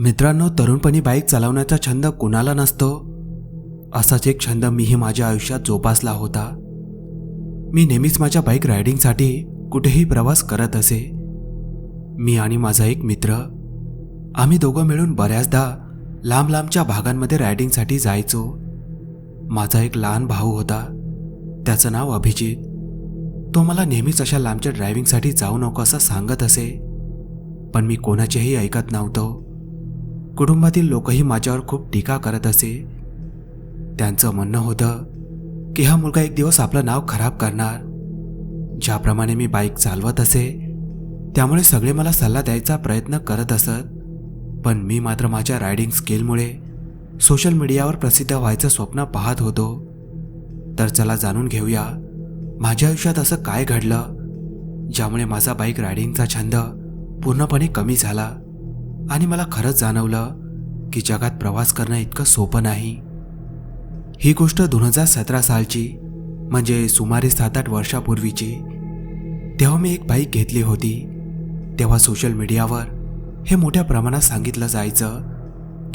मित्रांनो तरुणपणी बाईक चालवण्याचा छंद कुणाला नसतो? असाच एक छंद मीही माझ्या आयुष्यात जोपासला होता. मी नेहमीच माझ्या बाईक रायडिंगसाठी कुठेही प्रवास करत असे. मी आणि माझा एक मित्र आम्ही दोघं मिळून बऱ्याचदा लांब लांबच्या भागांमध्ये रायडिंगसाठी जायचो. माझा एक लहान भाऊ होता. त्याचं नाव अभिजित. तो मला नेहमीच अशा लांबच्या ड्रायव्हिंगसाठी जाऊ नको असं सांगत असे. पण मी कोणाचेही ऐकत नव्हतो. कुटुंबातील लोकही माझ्यावर खूप टीका करत असे. त्यांचं म्हणणं होतं की हा मुलगा एक दिवस आपलं नाव खराब करणार. ज्याप्रमाणे मी बाईक चालवत असे त्यामुळे सगळे मला सल्ला द्यायचा प्रयत्न करत असत. पण मी मात्र माझ्या रायडिंग स्किलमुळे सोशल मीडियावर प्रसिद्ध व्हायचं स्वप्न पाहत होतो. तर चला जाणून घेऊया माझ्या आयुष्यात असं काय घडलं ज्यामुळे माझा बाईक रायडिंगचा छंद पूर्णपणे कमी झाला आणि मला खरंच जाणवलं की जगात प्रवास करणं इतकं सोपं नाही. ही गोष्ट दोन हजार सतरा सालची म्हणजे सुमारे सात आठ वर्षापूर्वीची. तेव्हा मी एक बाईक घेतली होती. तेव्हा सोशल मीडियावर हे मोठ्या प्रमाणात सांगितलं जायचं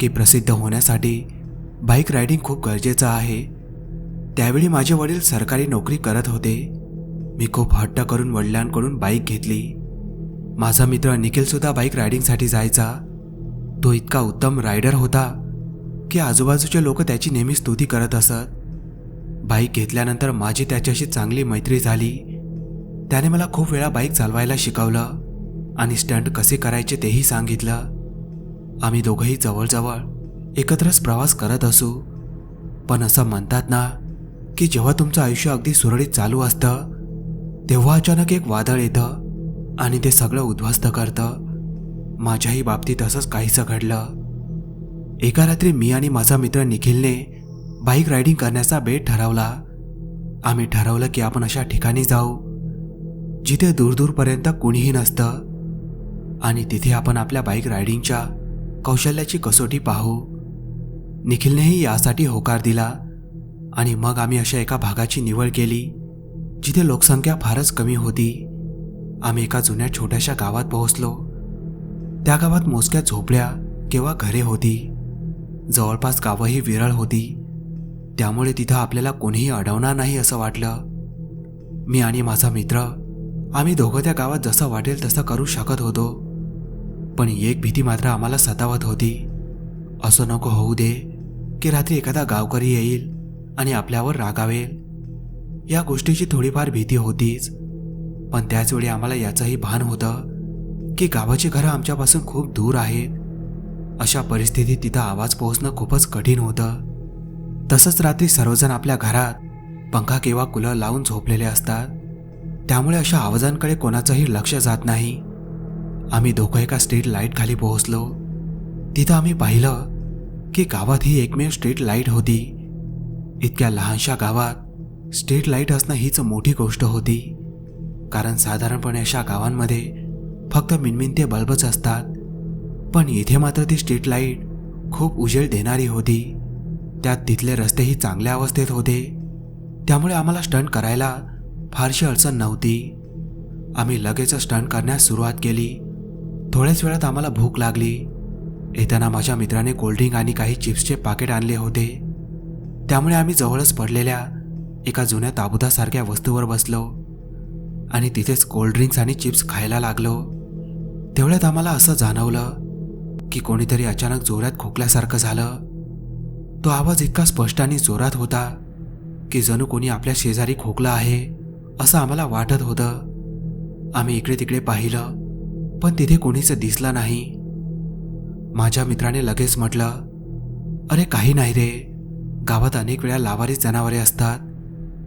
की प्रसिद्ध होण्यासाठी बाईक रायडिंग खूप गरजेचं आहे. त्यावेळी माझे वडील सरकारी नोकरी करत होते. मी खूप हट्ट करून वडिलांकडून बाईक घेतली. माझा मित्र निखिलसुद्धा बाईक रायडिंगसाठी जायचा. तो इतका उत्तम रायडर होता की आजूबाजूचे लोक त्याची नेहमी स्तुती करत असत. बाईक घेतल्यानंतर माझी त्याच्याशी चांगली मैत्री झाली. त्याने मला खूप वेळा बाईक चालवायला शिकवलं आणि स्टंट कसे करायचे तेही सांगितलं. आम्ही दोघंही जवळजवळ एकत्रच प्रवास करत असू. पण असं म्हणतात ना की जेव्हा तुमचं आयुष्य अगदी सुरळीत चालू असतं तेव्हा अचानक एक वादळ येतं आणि ते सगळं उद्ध्वस्त करतं. माझ्याही बाबतीत असंच काहीसं घडलं. एका रात्री मी आणि माझा मित्र निखिलने बाईक रायडिंग करण्याचा बेट ठरवला. आम्ही ठरवलं की आपण अशा ठिकाणी जाऊ जिथे दूरदूरपर्यंत कुणीही नसतं. आणि तिथे आपण आपल्या बाईक रायडिंगच्या कौशल्याची कसोटी पाहू. निखिलनेही यासाठी होकार दिला आणि मग आम्ही अशा एका भागाची निवड केली जिथे लोकसंख्या फारच कमी होती. आम्ही एका जुन्या छोट्याशा गावात पोहोचलो. त्या गावात मोजक्या झोपड्या किंवा घरे होती. जवळपास गावंही विरळ होती. त्यामुळे तिथं आपल्याला कोणीही अडवणार नाही असं वाटलं. मी आणि माझा मित्र आम्ही दोघं त्या गावात जसं वाटेल तसं करू शकत होतो. पण एक भीती मात्र आम्हाला सतावत होती. असं नको होऊ दे की रात्री एखादा गावकरी येईल आणि आपल्यावर रागावेल. या गोष्टीची थोडीफार भीती होतीच. पण त्याचवेळी आम्हाला याचंही भान होतं की गावाची घरं आमच्यापासून खूप दूर आहेत. अशा परिस्थितीत तिथं आवाज पोहोचणं खूपच कठीण होतं. तसंच रात्री सर्वजण आपल्या घरात पंखा किंवा कूलर लावून झोपलेले असतात. त्यामुळे अशा आवाजांकडे कोणाचंही लक्ष जात नाही. आम्ही दोघं एका स्ट्रीट लाइट खाली पोहोचलो. तिथं आम्ही पाहिलं की गावात ही एकमेव स्ट्रीट लाइट होती. इतक्या लहानशा गावात स्ट्रीट लाइट असणं हीच मोठी गोष्ट होती. कारण साधारणपणे अशा गावांमध्ये फक्त मिनमिनते बल्बच असतात. पण इथे मात्र ती स्ट्रीट लाइट खूप उजेड देणारी होती. त्यात तिथले रस्तेही चांगल्या अवस्थेत होते. त्यामुळे आम्हाला स्टंट करायला फारशी अडचण नव्हती. आम्ही लगेच स्टंट करण्यास सुरुवात केली. थोड्याच वेळात आम्हाला भूक लागली. येताना माझ्या मित्राने कोल्ड्रिंक आणि काही चिप्सचे पाकिट आणले होते. त्यामुळे आम्ही जवळच पडलेल्या एका जुन्या ताबुतासारख्या वस्तूवर बसलो आणि तिथेच कोल्ड्रिंक्स आणि चिप्स खायला लागलो. तेवढ्यात आम्हाला असं जाणवलं की कोणीतरी अचानक जोरात खोकल्यासारखं झालं. तो आवाज इतका स्पष्ट आणि जोरात होता की जणू कोणी आपल्या शेजारी खोकला आहे असं आम्हाला वाटत होतं. आम्ही इकडे तिकडे पाहिलं. पण तिथे कोणीच दिसलं नाही. माझ्या मित्राने लगेच म्हटलं अरे काही नाही रे. गावात अनेक वेळा लावारीस जनावरे असतात.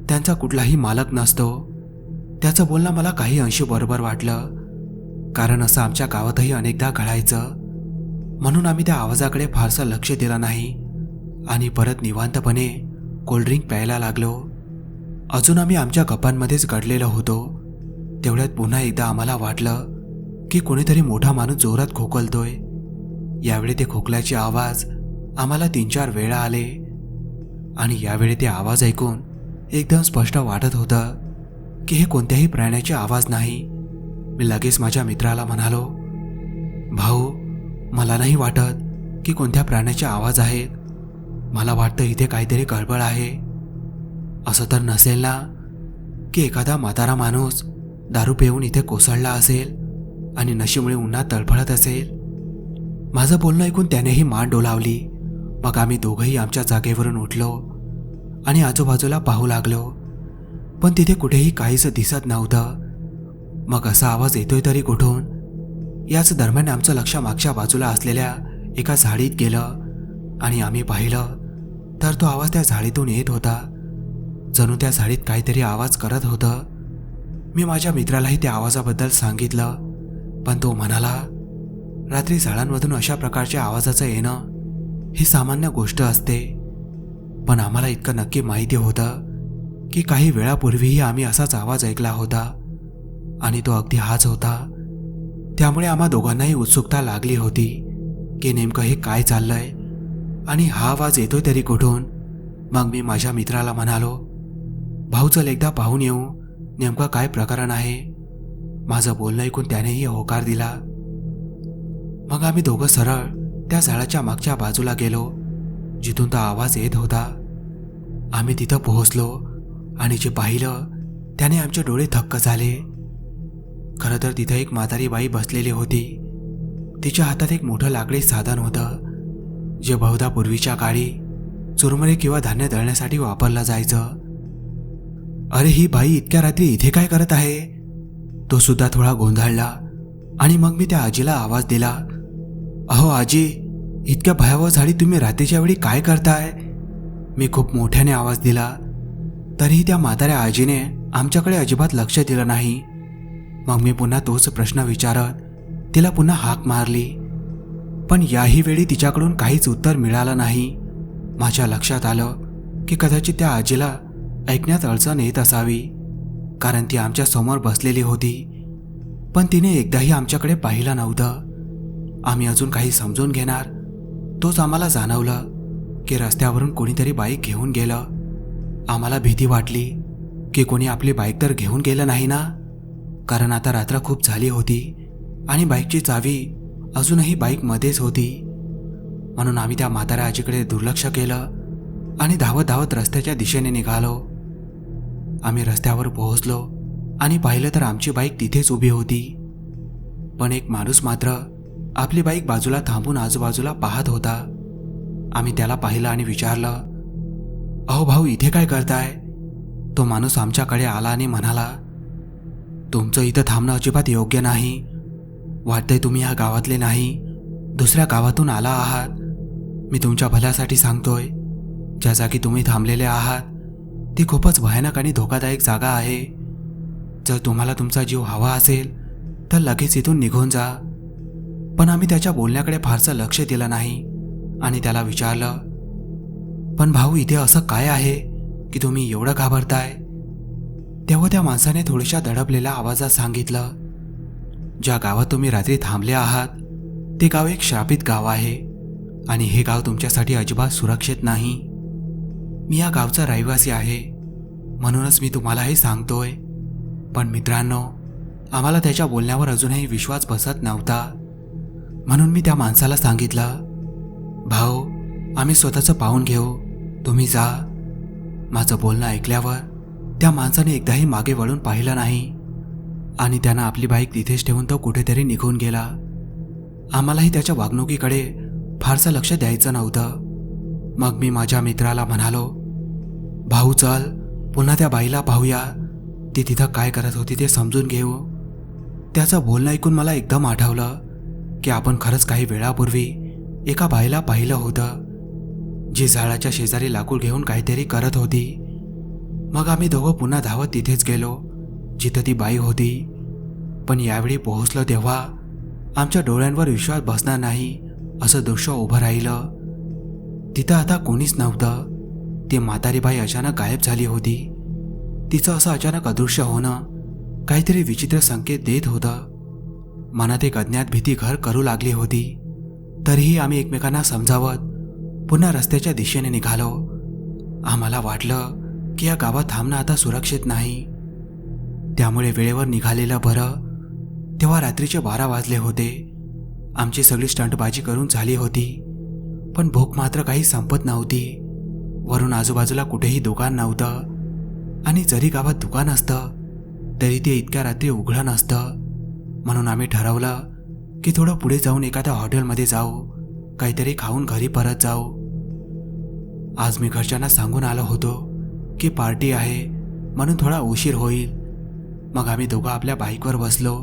त्यांचा कुठलाही मालक नसतो. त्याचं बोलणं मला काही अंशी बरोबर वाटलं. कारण असं आमच्या गावातही अनेकदा घडायचं. म्हणून आम्ही त्या आवाजाकडे फारसं लक्ष दिलं नाही. आणि परत निवांतपणे कोल्ड्रिंक प्यायला लागलो. अजून आम्ही आमच्या गप्पांमध्येच घडलेलो होतो. तेवढ्यात पुन्हा एकदा आम्हाला वाटलं की कोणीतरी मोठा माणूस जोरात खोकलतोय. यावेळी ते खोकल्याचे आवाज आम्हाला तीन चार वेळा आले. आणि यावेळी ते आवाज ऐकून एकदम स्पष्ट वाटत होतं की हे कोणत्याही प्राण्याचे आवाज नाही. मी लगेच माझ्या मित्राला म्हणालो भाऊ मला नाही वाटत की कोणत्या प्राण्याचे आवाज आहेत. मला वाटतं इथे काहीतरी गडबड आहे. असं तर नसेल ना की एखादा म्हातारा माणूस दारू पिऊन इथे कोसळला असेल आणि नशेमुळे उन्हात तळफळत असेल. माझं बोलणं ऐकून त्यानेही मान डोलावली. मग आम्ही दोघंही आमच्या जागेवरून उठलो आणि आजूबाजूला पाहू लागलो. पण तिथे कुठेही काहीच दिसत नव्हतं. मग असा आवाज येतोय तरी कुठून? याच दरम्यान आमचं लक्ष मागच्या बाजूला असलेल्या एका झाडीत गेलं आणि आम्ही पाहिलं तर तो आवाज त्या झाडीतून येत होता. जणू त्या झाडीत काहीतरी आवाज करत होतं. मी माझ्या मित्रालाही त्या आवाजाबद्दल सांगितलं. पण तो म्हणाला रात्री झाडांमधून अशा प्रकारच्या आवाजाचं येणं ही सामान्य गोष्ट असते. पण आम्हाला इतकं नक्की माहिती होतं की काही वेळापूर्वीही आम्ही असाच आवाज ऐकला होता आणि तो अगदी हाच होता. त्यामुळे आम्हा दोघांनाही उत्सुकता लागली होती की नेमकं हे काय चाललंय आणि हा आवाज येतोय तरी कुठून? मग मी माझ्या मित्राला म्हणालो भाऊ चल एकदा पाहून येऊ नेमकं काय प्रकरण आहे? माझं बोलणं ऐकून त्यानेही होकार दिला. मग आम्ही दोघं सरळ त्या झाडाच्या मागच्या बाजूला गेलो जिथून तो आवाज येत होता. आम्ही तिथं पोहोचलो आणि जे पाहिलं त्याने आमचे डोळे थक्क झाले. खरं तर तिथं एक म्हातारी बाई बसलेली होती. तिच्या हातात एक मोठं लाकडी साधन होतं जे बहुधा पूर्वीच्या काळी चुरमुरे किंवा धान्य दळण्यासाठी वापरलं जायचं. अरे ही बाई इतक्या रात्री इथे काय करत आहे? तो सुद्धा थोडा गोंधळला आणि मग मी त्या आजीला आवाज दिला अहो आजी इतक्या भयावह झाडी तुम्ही रात्रीच्या वेळी काय करताय? मी खूप मोठ्याने आवाज दिला. तरीही त्या म्हाताऱ्या आजीने आमच्याकडे अजिबात लक्ष दिलं नाही. मग मी पुन्हा तोच प्रश्न विचारत तिला पुन्हा हाक मारली. पण याही वेळी तिच्याकडून काहीच उत्तर मिळालं नाही. माझ्या लक्षात आलं की कदाचित त्या आजीला ऐकण्यात अडचण येत असावी. कारण ती आमच्यासमोर बसलेली होती. पण तिने एकदाही आमच्याकडे पाहिलं नव्हतं. आम्ही अजून काही समजून घेणार. तोच आम्हाला जाणवलं की रस्त्यावरून कोणीतरी बाईक घेऊन गेलं. आम्हाला भीती वाटली की कोणी आपली बाईक तर घेऊन गेलं नाही ना? कारण आता रात्र खूप झाली होती आणि बाईकची चावी अजूनही बाईकमध्येच होती. म्हणून आम्ही त्या म्हाताऱ्या आजीकडे दुर्लक्ष केलं आणि धावत धावत रस्त्याच्या दिशेने निघालो. आम्ही रस्त्यावर पोहोचलो आणि पाहिलं तर आमची बाईक तिथेच उभी होती. पण एक माणूस मात्र आपली बाईक बाजूला थांबून आजूबाजूला पाहत होता. आम्ही त्याला पाहिलं आणि विचारलं अहो भाऊ इथे काय करताय? तो माणूस आमच्याकडे आला आणि म्हणाला तुमचं इथं थांबणं अजिबात योग्य नाही. वाटतंय तुम्ही या गावातले नाही. दुसऱ्या गावातून आला आहात. मी तुमच्या भल्यासाठी सांगतोय ज्या जागी तुम्ही थांबलेले आहात ती खूपच भयानक आणि धोकादायक जागा आहे. जर तुम्हाला तुमचा जीव हवा असेल तर लगेच इथून निघून जा. पण आम्ही त्याच्या बोलण्याकडे फारसं लक्ष दिलं नाही आणि त्याला विचारलं पण भाऊ इथे असं काय आहे की तुम्ही एवढं घाबरताय? तेव्हा त्या माणसाने थोड्याशा दडपलेल्या आवाजात सांगितलं ज्या गावात तुम्ही रात्री थांबले आहात ते गाव एक श्रापित गाव आहे आणि हे गाव तुमच्यासाठी अजिबात सुरक्षित नाही. मी या गावचा रहिवासी आहे. म्हणूनच मी तुम्हाला हे सांगतोय. पण मित्रांनो आम्हाला त्याच्या बोलण्यावर अजूनही विश्वास बसत नव्हता. म्हणून मी त्या माणसाला सांगितलं भाऊ आम्ही स्वतःचं पाहून घेऊ. तुम्ही जा. माझं बोलणं ऐकल्यावर त्या माणसाने एकदाही मागे वळून पाहिलं नाही. आणि त्यानं आपली बाईक तिथेच ठेवून तो कुठेतरी निघून गेला. आम्हालाही त्याच्या वागणुकीकडे फारसं लक्ष द्यायचं नव्हतं. मग मी माझ्या मित्राला म्हणालो भाऊ चल पुन्हा त्या बाईला पाहूया. ती तिथं काय करत होती ते समजून घेऊ. त्याचं बोलणं ऐकून मला एकदम आठवलं की आपण खरंच काही वेळापूर्वी एका बाईला पाहिलं होतं जी झाडाच्या शेजारी लाकूड घेऊन काहीतरी करत होती. मग आम्ही दोघं पुन्हा धावत तिथेच गेलो जिथं ती बाई होती. पण यावेळी पोहोचलो तेव्हा आमच्या डोळ्यांवर विश्वास बसणार नाही असं दृश्य उभं राहिलं. तिथं आता कोणीच नव्हतं. ती म्हातारी बाई अचानक गायब झाली होती. तिचं असं अचानक अदृश्य होणं काहीतरी विचित्र संकेत देत होतं. मनात एक अज्ञात भीती घर करू लागली होती. तरीही आम्ही एकमेकांना समजावत पुन्हा रस्त्याच्या दिशेने निघालो. आम्हाला वाटलं की या गावात थांबणं आता सुरक्षित नाही. त्यामुळे वेळेवर निघालेलं बरं. तेव्हा रात्रीचे बारा वाजले होते. आमची सगळी स्टंटबाजी करून झाली होती. पण भूक मात्र काही संपत नव्हती. वरून आजूबाजूला कुठेही दुकान नव्हतं. आणि जरी गावात दुकान असतं तरी ते इतक्या रात्री उघडं नसतं. म्हणून आम्ही ठरवलं की थोडं पुढे जाऊन एखाद्या हॉटेलमध्ये जाऊ काहीतरी खाऊन घरी परत जाऊ. आज मी घरच्यांना सांगून आलो होतो की पार्टी आहे म्हणून थोडा उशीर होईल. मग आम्ही दोघं आपल्या बाईकवर बसलो.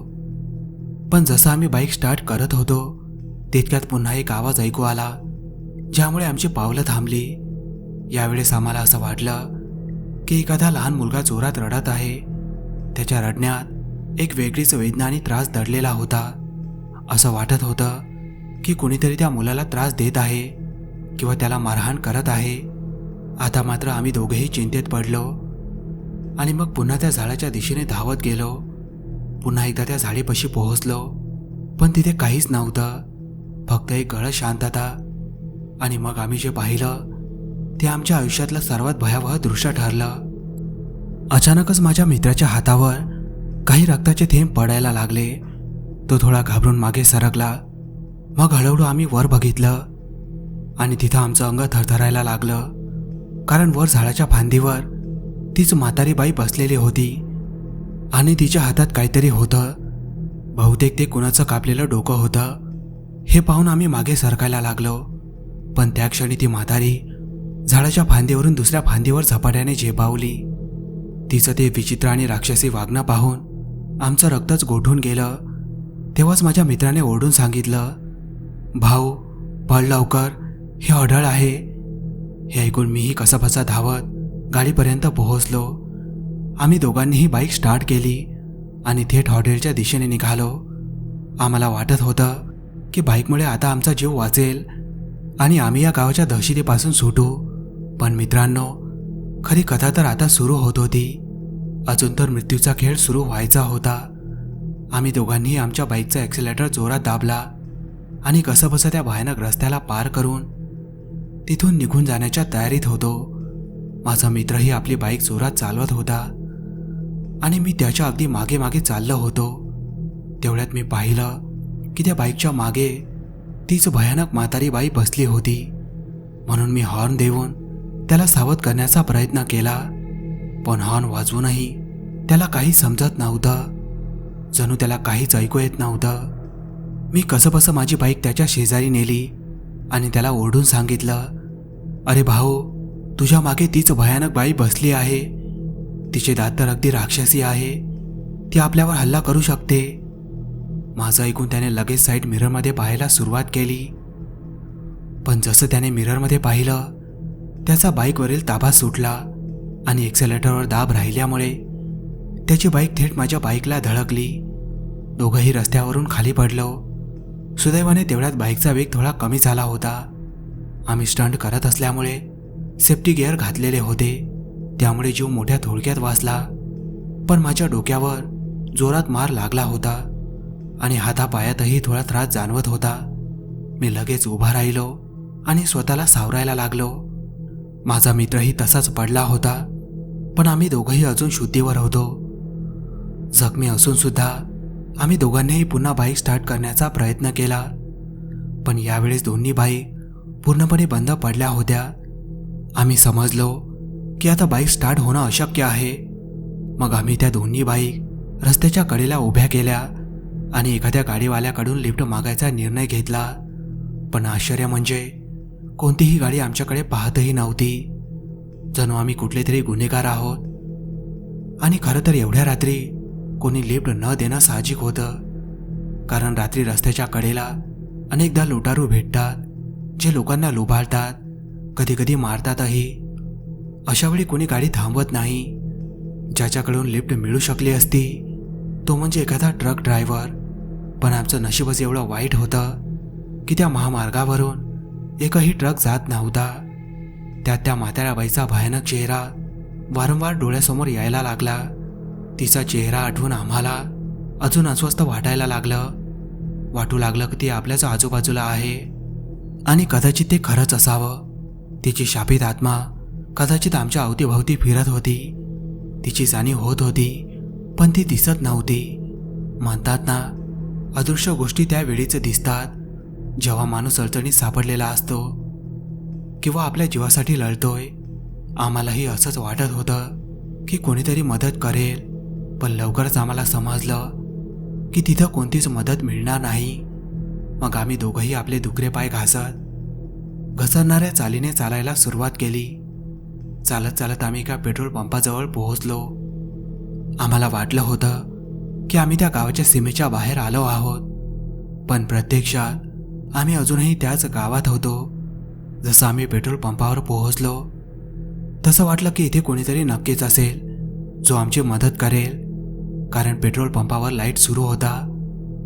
पण जसं आम्ही बाईक स्टार्ट करत होतो तितक्यात पुन्हा एक आवाज ऐकू आला. ज्यामुळे आमची पावलं थांबली. यावेळेस आम्हाला असं वाटलं की एखादा लहान मुलगा जोरात रडत आहे. त्याच्या रडण्यात एक वेगळीच वेदना आणि त्रास दडलेला होता. असं वाटत होतं की कुणीतरी त्या मुलाला त्रास देत आहे किंवा त्याला मारहाण करत आहे. आता मात्र आम्ही दोघेही चिंतेत पडलो आणि मग पुन्हा त्या झाडाच्या दिशेने धावत गेलो. पुन्हा एकदा त्या झाडीपाशी पोहोचलो. पण तिथे काहीच नव्हतं. फक्त एक गळत शांतता आणि मग आम्ही जे पाहिलं ते आमच्या आयुष्यातलं सर्वात भयावह दृश्य ठरलं. अचानकच माझ्या मित्राच्या हातावर काही रक्ताचे थेंब पडायला लागले. तो थोडा घाबरून मागे सरकला. मग हळूहळू आम्ही वर बघितलं आणि तिथं आमचं अंग थरथरायला लागलं. कारण वर झाडाच्या फांदीवर तीच म्हातारी बाई बसलेली होती आणि तिच्या हातात काहीतरी होतं. बहुतेक ते कुणाचं कापलेलं डोकं होतं. हे पाहून आम्ही मागे सरकायला लागलो. पण त्या क्षणी ती म्हातारी झाडाच्या फांदीवरून दुसऱ्या फांदीवर झपाट्याने झेपावली. तिचं ते विचित्र आणि राक्षसी वागणं पाहून आमचं रक्तच गोठून गेलं. तेव्हाच माझ्या मित्राने ओढून सांगितलं भाऊ पळ लवकर हे अढळ आहे. हे ऐकून मीही कसाबसा धावत गाडीपर्यंत पोहोचलो. आम्ही दोघांनीही बाईक स्टार्ट केली आणि थेट हॉटेलच्या दिशेने निघालो. आम्हाला वाटत होतं की बाईकमुळे आता आमचा जीव वाचेल. आणि आम्ही या गावाच्या दहशतीपासून सुटू. पण मित्रांनो खरी कथा तर आता सुरू होत होती. अजून तर मृत्यूचा खेळ सुरू व्हायचा होता. आम्ही दोघांनीही आमच्या बाईकचा ॲक्सिलेटर जोरात दाबला आणि कसंबसं त्या भयानक रस्त्याला पार करून तिथून निघून जाण्याच्या तयारीत होतो. माझा मित्रही आपली बाईक जोरात चालवत होता आणि मी त्याच्या अगदी मागे मागे चाललो होतो. तेवढ्यात मी पाहिलं की त्या बाईकच्या मागे तीच भयानक म्हातारी बाई बसली होती. म्हणून मी हॉर्न देऊन त्याला सावध करण्याचा प्रयत्न केला. पण हॉर्न वाजवूनही त्याला काही समजत नव्हतं. जणू त्याला काहीच ऐकू येत नव्हतं. मी कसंबसं माझी बाईक त्याच्या शेजारी नेली आणि त्याला ओरडून सांगितलं अरे भाऊ तुझ्या मागे तीच भयानक बाई बसली आहे. तिचे दात तर अगदी राक्षसी आहे. ती आपल्यावर हल्ला करू शकते. माझं ऐकून त्याने लगेच साईड मिररमध्ये पाहायला सुरुवात केली. पण जसं त्याने मिररमध्ये पाहिलं त्याचा बाईकवरील ताबा सुटला आणि एक्सेलेटरवर दाब राहिल्यामुळे त्याची बाईक थेट माझ्या बाईकला धडकली. दोघंही रस्त्यावरून खाली पडलो. सुदैवाने तेवढ्यात बाईकचा वेग थोडा कमी झाला होता. आम्ही स्टंट करत असल्यामुळे सेफ्टी गिअर घातलेले होते. त्यामुळे जीव मोठ्या थोडक्यात वाचला. पण माझ्या डोक्यावर जोरात मार लागला होता. आणि हातापायातही थोडा त्रास जाणवत होता. मी लगेच उभा राहिलो आणि स्वतःला सावरायला लागलो. माझा मित्रही तसाच पडला होता पण आम्ही दोघंही अजून शुद्धीवर होतो. जखमी असून सुद्धा आम्ही दोघांनीही पुन्हा बाईक स्टार्ट करण्याचा प्रयत्न केला. पण यावेळेस दोन्ही बाईक पूर्णपणे बंद पडल्या होत्या. आम्ही समजलो की आता बाईक स्टार्ट होणं अशक्य आहे. मग आम्ही त्या दोन्ही बाईक रस्त्याच्या कडेला उभ्या केल्या आणि एखाद्या गाडीवाल्याकडून लिफ्ट मागायचा निर्णय घेतला. पण आश्चर्य म्हणजे कोणतीही गाडी आमच्याकडे पाहतही नव्हती. जणू आम्ही कुठले तरी गुन्हेगार आहोत. आणि खरं तर एवढ्या रात्री कोणी लिफ्ट न देणं साहजिक होतं. कारण रात्री रस्त्याच्या कडेला अनेकदा लुटारू भेटतात जे लोकांना लुभाळतात कधीकधी मारतातही. अशावेळी कोणी गाडी थांबवत नाही. ज्याच्याकडून लिफ्ट मिळू शकली असती तो म्हणजे एखादा ट्रक ड्रायव्हर पण आमचं नशीबच एवढं वाईट होतं की त्या महामार्गावरून एकही ट्रक जात नव्हता. त्यात त्या म्हाताऱ्याबाईचा भयानक चेहरा वारंवार डोळ्यासमोर यायला लागला. तिचा चेहरा आठवून आम्हाला अजून अस्वस्थ वाटायला लागलं. वाटू लागलं की ती आपल्याच आजूबाजूला आहे. आणि कदाचित ते खरंच असावं. तिची शापित आत्मा कदाचित आमच्या अवतीभवती फिरत होती. तिची जाणीव होत होती. पण ती दिसत नव्हती. म्हणतात ना अदृश्य गोष्टी त्या वेळीच दिसतात जेव्हा माणूस अडचणीत सापडलेला असतो किंवा आपल्या जीवासाठी लढतोय. आम्हालाही असंच वाटत होतं की कोणीतरी मदत करेल पण लवकरच आम्हाला समजलं की तिथं कोणतीच मदत मिळणार नाही. मग आम्ही दोघंही आपले दुखरे पाय घासत घसरणाऱ्या चालीने चालायला सुरुवात केली. चालत चालत आम्ही एका पेट्रोल पंपाजवळ पोहोचलो. आम्हाला वाटलं होतं की आम्ही त्या गावाच्या सीमेच्या बाहेर आलो आहोत. पण प्रत्यक्षात आम्ही अजूनही त्याच गावात होतो. जसं आम्ही पेट्रोल पंपावर पोहोचलो तसं वाटलं की इथे कोणीतरी नक्कीच असेल जो आमची मदत करेल. कारण पेट्रोल पंपावर लाइट सुरू होता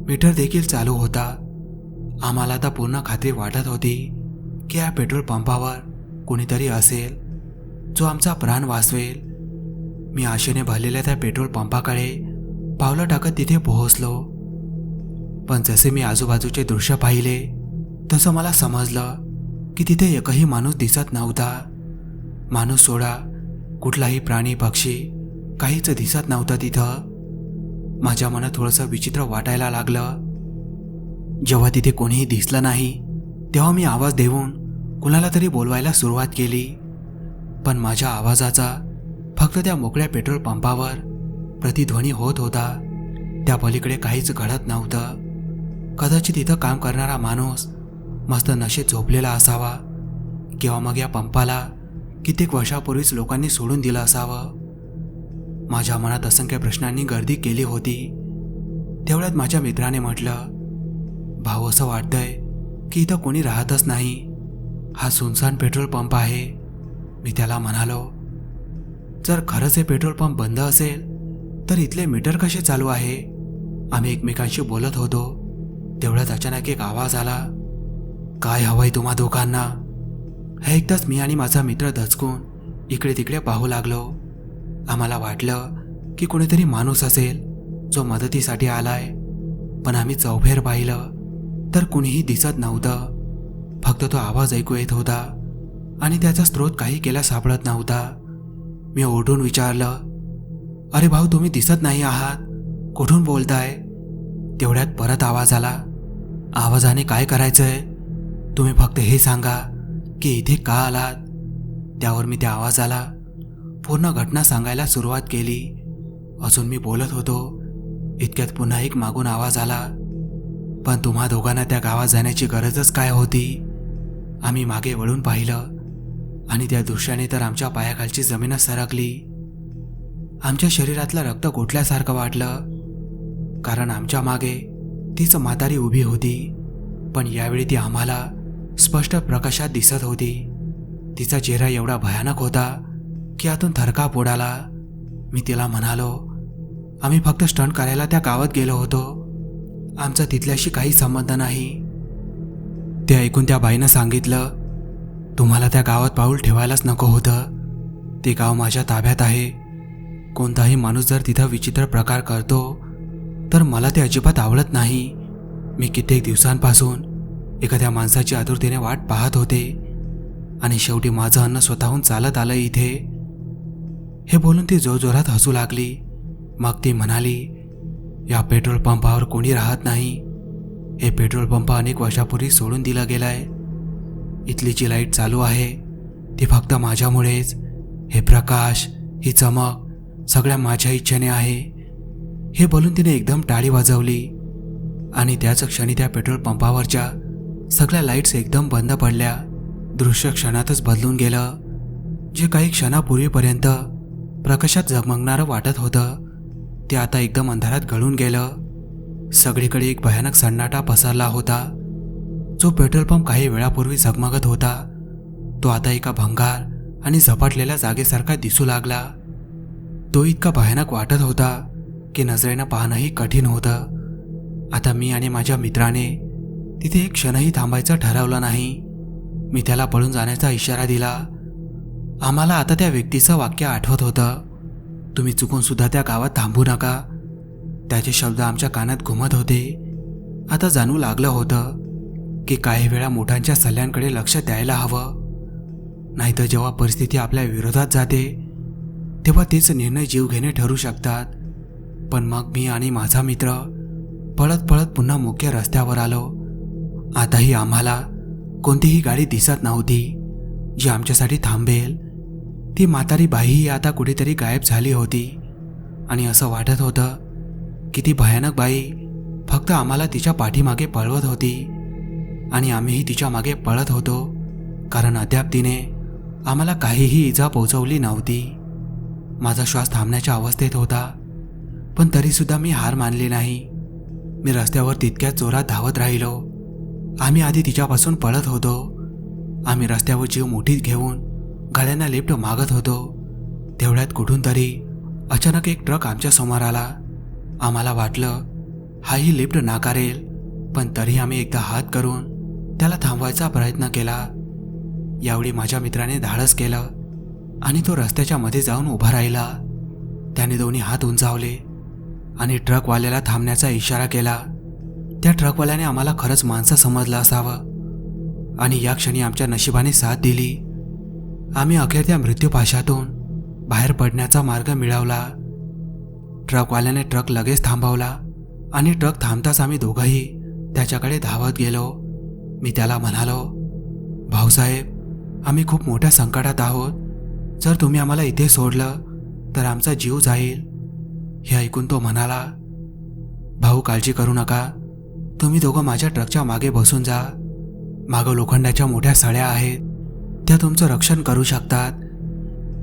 मीटर देखील चालू होता. आम्हाला आता पूर्ण खात्री वाटत होती की या पेट्रोल पंपावर कोणीतरी असेल जो आमचा प्राण वाचवेल. मी आशेने भरलेल्या त्या पेट्रोल पंपाकडे पावलं टाकत तिथे पोहोचलो. पण जसे मी आजूबाजूचे दृश्य पाहिले तसं मला समजलं की तिथे एकही माणूस दिसत नव्हता. माणूस सोडा कुठलाही प्राणी पक्षी काहीच दिसत नव्हतं तिथं. माझ्या मनात थोडंसं विचित्र वाटायला लागलं. जेव्हा तिथे कोणीही दिसलं नाही तेव्हा मी आवाज देऊन कुणाला तरी बोलवायला सुरुवात केली. पण माझ्या आवाजाचा फक्त त्या मोकळ्या पेट्रोल पंपावर. प्रतिध्वनी होत होता. त्या पलीकडे काहीच घडत नव्हतं. कदाचित इथं काम करणारा माणूस मस्त नशेत झोपलेला असावा. किंवा मग या पंपाला कित्येक वर्षापूर्वीच लोकांनी सोडून दिलं असावं. माझ्या मनात असंख्य प्रश्नांनी गर्दी केली होती. तेवढ्यात माझ्या मित्राने म्हटलं भाऊ असं वाटतंय की इथं कोणी राहतच नाही. हा सुनसान पेट्रोल पंप आहे. मी त्याला म्हणालो जर खरंच हे पेट्रोल पंप बंद असेल तर इथले मीटर कसे चालू आहे? आम्ही एकमेकांशी बोलत होतो. तेवढ्यात अचानक एक आवाज आला. काय हवंय तुम्हा दोघांना? हे एकदाच मी आणि माझा मित्र दचकून इकडे तिकडे पाहू लागलो. आम्हाला वाटलं की कोणीतरी माणूस असेल जो मदतीसाठी आलाय. पण आम्ही चौफेर पाहिलं तर कुणीही दिसत नव्हतं. फक्त तो आवाज ऐकू येत होता आणि त्याचा स्रोत काही केला सापडत नव्हता. मी ओढून विचारलं अरे भाऊ तुम्ही दिसत नाही आहात. कुठून बोलताय? तेवढ्यात परत आवाज आला आवाजाने काय करायचंय? तुम्ही फक्त हे सांगा की इथे का आलात? त्यावर मी त्या आवाजाला पूर्ण घटना सांगायला सुरुवात केली. अजून मी बोलत होतो इतक्यात पुन्हा एक मागून आवाज आला पण तुम्हा दोघांना त्या गावात जाण्याची गरजच काय होती? आम्ही मागे वळून पाहिलं आणि त्या दृश्याने तर आमच्या पायाखालची जमीनच सरकली. आमच्या शरीरातलं रक्त गोठल्यासारखं वाटलं. कारण आमच्या मागे तीच म्हातारी उभी होती. पण यावेळी ती आम्हाला स्पष्ट प्रकाशात दिसत होती. तिचा चेहरा एवढा भयानक होता की आतून थरकाप उडाला मी तिला म्हणालो आम्ही फक्त स्टंट करायला त्या गावात गेलो होतो. आमचा तिथल्याशी काही संबंध नाही. ते ऐकून त्या बाईनं सांगितलं तुम्हाला त्या गावात पाऊल ठेवायलाच नको होतं. ते गाव माझ्या ताब्यात आहे. कोणताही माणूस जर तिथं विचित्र प्रकार करतो तर मला ते अजिबात आवडत नाही. मी कित्येक दिवसांपासून एखाद्या माणसाची आतुरतेने वाट पाहत होते आणि शेवटी माझं अन्न स्वतःहून चालत आलं इथे. हे बोलून ती जोरजोरात हसू लागली. मग ती म्हणाली या पेट्रोल पंपावर कोणी राहत नाही. हे पेट्रोल पंप अनेक वर्षापूर्वी सोडून दिलं गेलंय. इथली जी लाइट चालू आहे. ती फक्त माझ्यामुळेच. हे प्रकाश ही चमक सगळ्या माझ्या इच्छेने आहे. हे बोलून तिने एकदम टाळी वाजवली. आणि त्याच क्षणी त्या पेट्रोल पंपावरच्या सगळ्या लाईट्स एकदम बंद पडल्या. दृश्य क्षणातच बदलून गेलं. जे काही क्षणापूर्वीपर्यंत प्रकाशात झगमगणारं वाटत होतं ते आता एकदम अंधारात गळून गेलं. सगळीकडे एक भयानक सन्नाटा पसरला होता. जो पेट्रोल पंप काही वेळापूर्वी झगमगत होता तो आता एका भंगार आणि झपाटलेल्या जागेसारखा दिसू लागला. तो इतका भयानक वाटत होता की नजरेनं पाहणंही कठीण होतं. आता मी आणि माझ्या मित्राने तिथे एक क्षणही थांबायचं ठरवलं नाही. मी त्याला पळून जाण्याचा इशारा दिला. आम्हाला आता त्या व्यक्तीचं वाक्य आठवत होतं. तुम्ही चुकूनसुद्धा त्या गावात थांबू नका. त्याचे शब्द आमच्या कानात घुमत होते. आता जाणू लागलं होतं. की काही वेळा मोठ्यांच्या सल्ल्यांकडे लक्ष द्यायला हवं. नाहीतर जेव्हा परिस्थिती आपल्या विरोधात जाते तेव्हा तेच निर्णय जीव घेणे ठरू शकतात. पण मग मी आणि माझा मित्र पळत पळत पुन्हा मुख्य रस्त्यावर आलो. आताही आम्हाला कोणतीही गाडी दिसत नव्हती. जी आमच्यासाठी थांबेल. ती म्हातारी बाईही आता कुठेतरी गायब झाली होती. आणि असं वाटत होतं की ती भयानक बाई फक्त आम्हाला तिच्या पाठीमागे पळवत होती. आणि आम्हीही तिच्यामागे पळत होतो कारण अद्याप तिने आम्हाला काहीही इजा पोचवली नव्हती. माझा श्वास थांबण्याच्या अवस्थेत होता पण तरीसुद्धा मी हार मानली नाही. मी रस्त्यावर तितक्याच जोरात धावत राहिलो. आम्ही आधी तिच्यापासून पळत होतो. आम्ही रस्त्यावर जीव मोठीत घेऊन गाड्यांना लिफ्ट मागत होतो. तेवढ्यात कुठून तरी अचानक एक ट्रक आमच्यासमोर आला. आम्हाला वाटलं हाही लिफ्ट नाकारेल पण तरी आम्ही एकदा हात करून त्याला थांबवायचा प्रयत्न केला. यावेळी माझ्या मित्राने धाडस केलं आणि तो रस्त्याच्या मध्ये जाऊन उभा राहिला. त्याने दोन्ही हात उंचावले आणि ट्रकवाल्याला थांबण्याचा इशारा केला. त्या ट्रकवाल्याने आम्हाला खरंच माणसं समजलं असावं आणि या क्षणी आमच्या नशिबाने साथ दिली. आम्ही अखेर त्या मृत्यूपाशातून बाहेर पडण्याचा मार्ग मिळवला. ट्रकवाल्याने ट्रक लगेच थांबवला आणि ट्रक थांबताच आम्ही दोघंही त्याच्याकडे धावत गेलो. मी त्याला म्हणालो भाऊसाहेब आम्ही खूप मोठ्या संकटात आहोत. जर तुम्ही आम्हाला इथे सोडलं तर आमचा जीव जाईल. हे ऐकून तो म्हणाला भाऊ काळजी करू नका. तुम्ही दोघं माझ्या ट्रकच्या मागे बसून जा. मागं लोखंडाच्या मोठ्या सळ्या आहेत. त्या तुमचं रक्षण करू शकतात.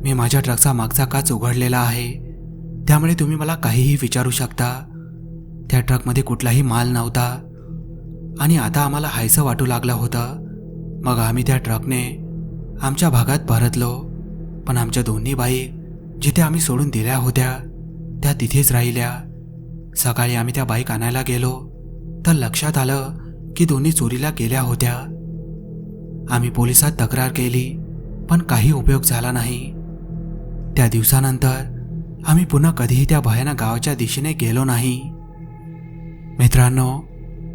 मी माझ्या ट्रकचा मागचा काच उघडलेला आहे. त्यामुळे तुम्ही मला काहीही विचारू शकता. त्या ट्रकमध्ये कुठलाही माल नव्हता. आणि आता आम्हाला हायसं वाटू लागलं होतं. मग आम्ही त्या ट्रकने आमच्या भागात परतलो. पण आमच्या दोन्ही बाईक जिथे आम्ही सोडून दिल्या होत्या त्या तिथेच राहिल्या. सकाळी आम्ही त्या बाईक आणायला गेलो. तर लक्षात आलं की दोन्ही चोरीला गेल्या होत्या. आम्ही पोलिसात तक्रार केली पण काही उपयोग झाला नाही. त्या दिवसानंतर आम्ही पुन्हा कधीही त्या भयानक गावाच्या दिशेने गेलो नाही. मित्रांनो